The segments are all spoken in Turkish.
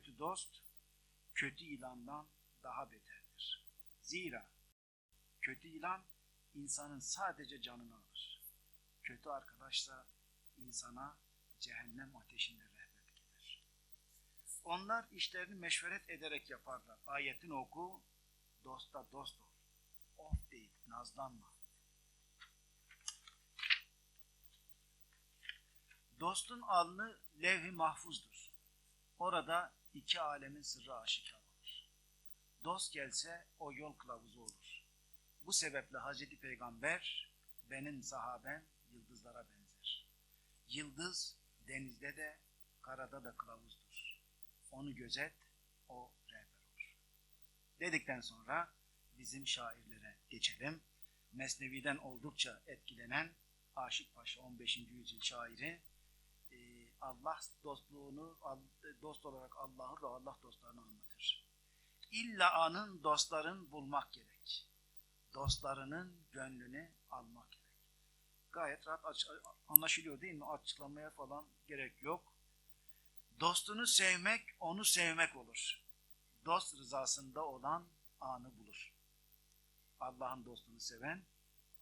kötü dost, kötü ilandan daha beterdir. Zira kötü ilan insanın sadece canını alır. Kötü arkadaşsa insana cehennem ateşinde rehberlik eder. Onlar işlerini meşveret ederek yaparlar. Ayetin oku, dosta dost ol. Of deyip nazlanma. Dostun alnı levh-i mahfuzdur. Orada iki alemin sırrı aşikar olur. Dost gelse o yol kılavuzu olur. Bu sebeple Hazreti Peygamber benim sahabem yıldızlara benzer. Yıldız denizde de karada da kılavuzdur. Onu gözet, o rehber olur. Dedikten sonra bizim şairlere geçelim. Mesnevi'den oldukça etkilenen Aşık Paşa 15. yüzyıl şairi Allah dostluğunu dost olarak Allah'ı ve Allah dostlarını anlatır. İlla anın dostların bulmak gerek. Dostlarının gönlünü almak gerek. Gayet rahat anlaşılıyor değil mi? Açıklamaya falan gerek yok. Dostunu sevmek, onu sevmek olur. Dost rızasında olan anı bulur. Allah'ın dostunu seven,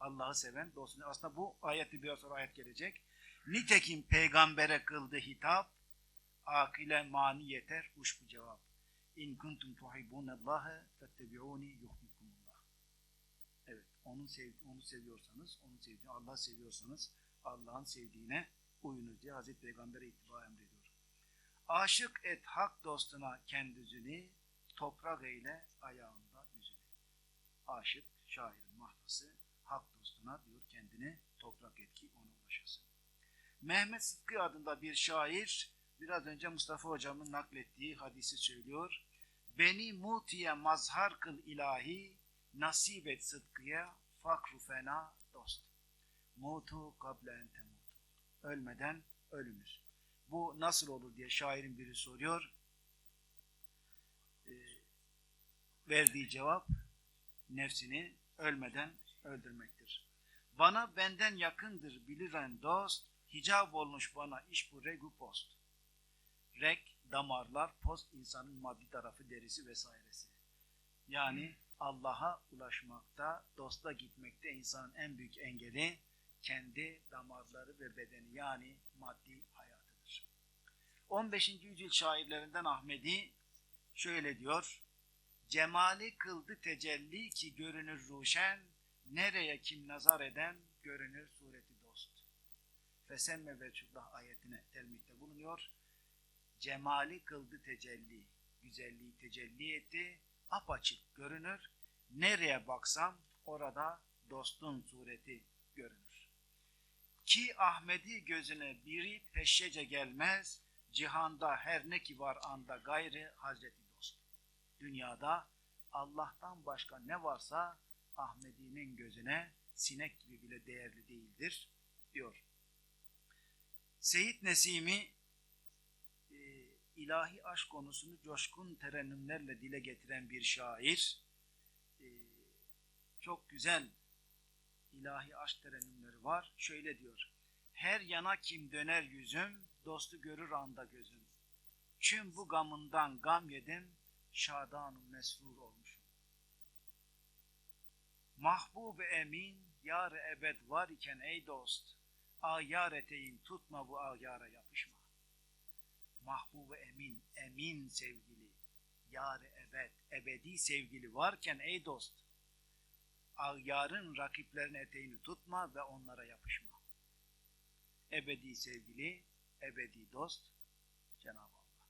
Allah'ı seven dostunu. Aslında bu ayeti biraz sonra ayet gelecek. Nitekim peygambere kıldı hitap, akile mani yeter uş bu cevap. İn kuntum tuhibbunallaha fettebi'uni yuhbibkumullah. Evet, onun sev onu seviyorsanız, onu sevdiğini Allah seviyorsanız Allah'ın sevdiğine uyunuz diye Hazreti Peygamber'e ittiba emrediyor. Aşık et hak dostuna kendüzünü, toprak eyle ayağında yüzünü. Aşık, şairin mahlası, hak dostuna diyor kendini toprak et ki ona ulaşasın. Mehmet Sıtkı adında bir şair biraz önce Mustafa hocamın naklettiği hadisi söylüyor. Beni mutiye mazhar kıl ilahi, nasip et sıdkıya, fakru fena dost. Mutu kable ente mutu. Ölmeden ölünür. Bu nasıl olur diye şairin biri soruyor. Ee, verdiği cevap nefsini ölmeden öldürmektir. Bana benden yakındır biliren dost, hicab olmuş bana iş bu regu post. Rek, damarlar, post insanın maddi tarafı, derisi vesairesi. Yani Allah'a ulaşmakta, dosta gitmekte insanın en büyük engeli kendi damarları ve bedeni yani maddi hayatıdır. 15. yüzyıl şairlerinden Ahmedi şöyle diyor. Cemali kıldı tecelli ki görünür ruşen, nereye kim nazar eden görünür sureti. Fesemme veçullah ayetine telmihte bulunuyor. Cemali kıldı tecelli, güzelliği tecelli etti, apaçık görünür. Nereye baksam orada dostun sureti görünür. Ki Ahmedi gözüne biri peşece gelmez, cihanda her ne ki var anda gayrı Hazreti Dost. Dünyada Allah'tan başka ne varsa Ahmedi'nin gözüne sinek gibi bile değerli değildir diyor. Seyit Nesimi e, ilahi aşk konusunu coşkun terennümlerle dile getiren bir şair. E, çok güzel ilahi aşk terennümleri var. Şöyle diyor. Her yana kim döner yüzüm, dostu görür anda gözüm. Çün bu gamından gam yedim, şadanım mesrur olmuşum. Mahbub emin, yar ebed var iken ey dost, ayar eteğin tutma bu ayara yapışma. Mahbub emin, emin sevgili, yar ebed, ebedi sevgili varken ey dost, agyarın rakiplerin eteğini tutma ve onlara yapışma. Ebedi sevgili, ebedi dost Cenab-ı Allah.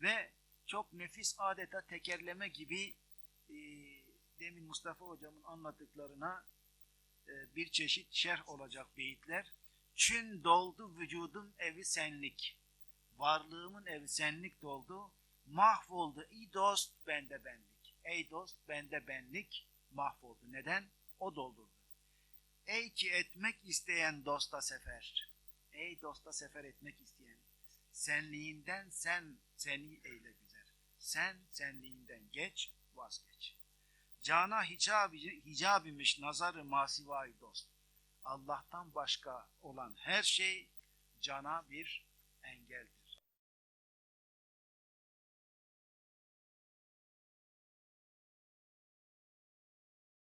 Ve çok nefis adeta tekerleme gibi e, demin Mustafa hocamın anlattıklarına bir çeşit şerh olacak beyitler. Çün doldu vücudum evi senlik. Varlığımın evi senlik doldu. Mahvoldu ey dost bende benlik. Ey dost bende benlik mahvoldu. Neden? O doldurdu. Ey ki etmek isteyen dosta sefer. Ey dosta sefer etmek isteyen. Senliğinden sen seni eyle güzel. Sen senliğinden geç vazgeç. Cana hicab, hicab imiş nazarı masivay dost. Allah'tan başka olan her şey cana bir engeldir.